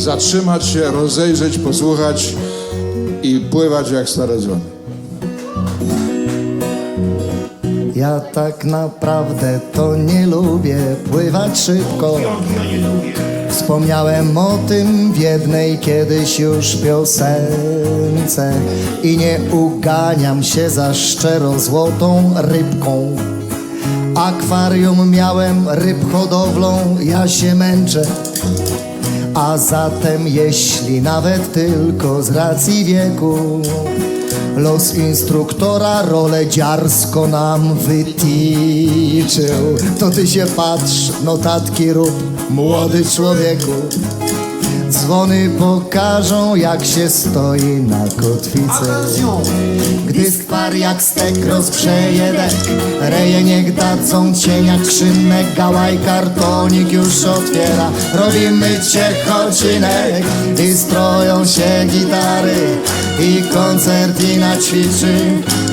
zatrzymać się, rozejrzeć, posłuchać i pływać jak stare dzwony. Ja tak naprawdę to nie lubię pływać szybko. Wspomniałem o tym w jednej kiedyś już piosence i nie uganiam się za szczero złotą rybką. Akwarium miałem ryb hodowlą, ja się męczę. A zatem jeśli nawet tylko z racji wieku Los instruktora rolę dziarsko nam wytyczył To ty się patrz, notatki rób, młody człowieku Dzwony pokażą jak się stoi na kotwicy Gdy skwar jak stek rozgrzeje dek Reje niech dadzą cień jak krzynek Gałaj kartonik już otwiera. Robimy ciechocinek I stroją się gitary I koncertina ćwiczy.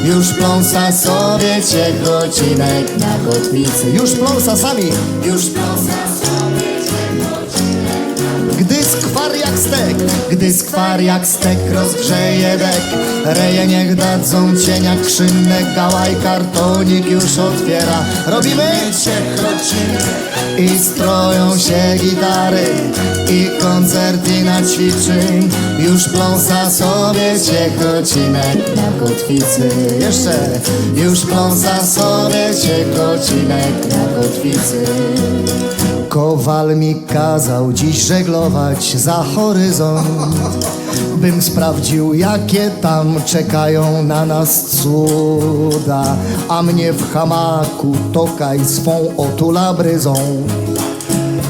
Już pląsa sobie ciechocinek na kotwicy. Już pląsa sami Już pląsa sobie stek, gdy skwar jak stek rozgrzeje dek. Reje niech dadzą cień jak krzynek Gałaj kartonik już otwiera. Robimy ciechocinek I stroją się gitary. I koncertina ćwiczy. Już pląsa sobie ciechocinek na kotwicy. Jeszcze. Już pląsa sobie ciechocinek na kotwicy Kowal mi kazał dziś żeglować za horyzont Bym sprawdził jakie tam czekają na nas cuda. A mnie w hamaku tokaj swą otula bryzą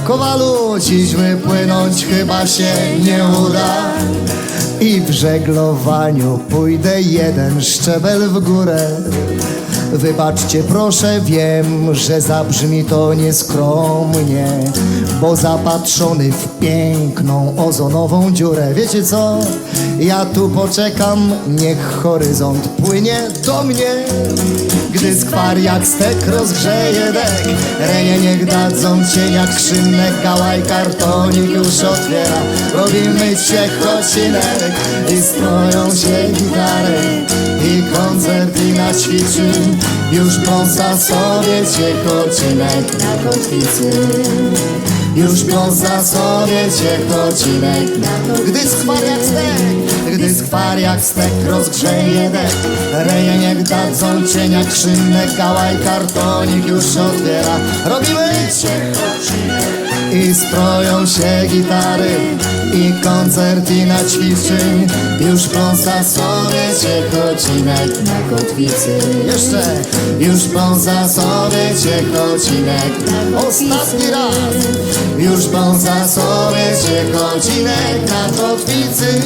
Kowalu, dziśmy płynąć chyba się nie uda. I w żeglowaniu pójdę jeden szczebel w górę Wybaczcie proszę, wiem, że zabrzmi to nieskromnie Bo zapatrzony w piękną ozonową dziurę. Wiecie co? Ja tu poczekam, niech horyzont płynie do mnie. Gdy skwar jak stek rozgrzeje dek Reje niech dadzą cień jak krzynek Gałaj kartonik już otwiera. Robimy ciechocinek I stroją się gitary I koncertina ćwiczy Już pląsa sobie ciechocinek na kotwicy. Już pląsa sobie ciechocinek na kotwicy. Gdy skwar jak stek, gdy skwar jak stek rozgrzeje dek Reje niech dadzą cień jak krzynek Gałaj kartonik już otwiera. Robimy ciechocinek i stroją się gitary i koncertina ćwiczy Już pląsa sobie ciechocinek na kotwicy. Jeszcze Już pląsa sobie ciechocinek na kotwicy Ostatni raz. Już pląsa sobie ciechocinek na kotwicy